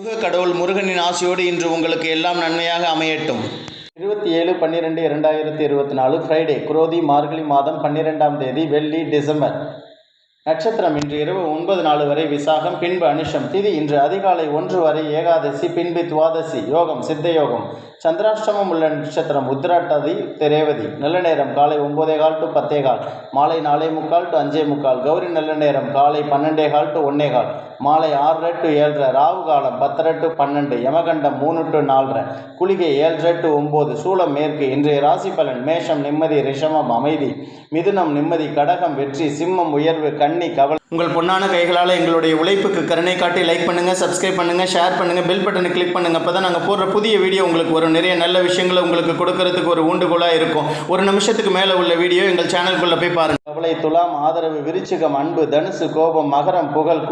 முருக கடவுள் முருகனின் ஆசையோடு இன்று உங்களுக்கு எல்லாம் நன்மையாக அமையட்டும். இருபத்தி ஏழு பன்னிரெண்டு இரண்டாயிரத்தி இருபத்தி நாலு ஃப்ரைடே குரோதி மார்கழி மாதம் பன்னிரெண்டாம் தேதி வெள்ளி டிசம்பர். நட்சத்திரம் இன்று இரவு ஒன்பது நாலு வரை விசாகம் பின்பு அனுஷம். திதி இன்று அதிகாலை ஒன்று வரை ஏகாதசி பின்பு துவாதசி யோகம் சித்த யோகம் சந்திராஷ்டமம் உள்ள நட்சத்திரம் உத்ராட்டதி ரேவதி நல்ல நேரம் காலை ஒன்பதே கால் டு பத்தே கால். மாலை நாலே முக்கால் டு அஞ்சே முக்கால். கௌரி நல்ல நேரம் காலை பன்னெண்டே கால் டு ஒன்னே கால். மாலை ஆறரை டு ஏழரை ராகு காலம் பத்தரை டு பன்னெண்டு யமகண்டம் மூணு டு நாலரை குளிகை ஏழரை டு ஒம்பது சூளம் மேற்கு இன்றைய ராசி பலன் மேஷம் நிம்மதி ரிஷமம் அமைதி மிதுனம் நிம்மதி கடகம் வெற்றி சிம்மம் உயர்வு கன்னி கவலை. உங்கள் பொன்னான கைகளால் எங்களுடைய உழைப்புக்கு கருணை காட்டி லைக் பண்ணுங்கள் சப்ஸ்கிரைப் பண்ணுங்கள் ஷேர் பண்ணுங்கள் பெல் பட்டனை கிளிக் அப்போ தான் நாங்கள் போடுற புதிய வீடியோ உங்களுக்கு ஒரு நிறைய நல்ல விஷயங்களை உங்களுக்கு கொடுக்கறதுக்கு ஒரு ஊண்டுகோலாக இருக்கும். ஒரு நிமிஷத்துக்கு மேலே உள்ள வீடியோ எங்கள் சேனலுக்குள்ளே போய் பாருங்கள் கவலை துலாம் ஆதரவு விருச்சிகம் அன்பு தனுசு கோபம் மகரம் புகழ்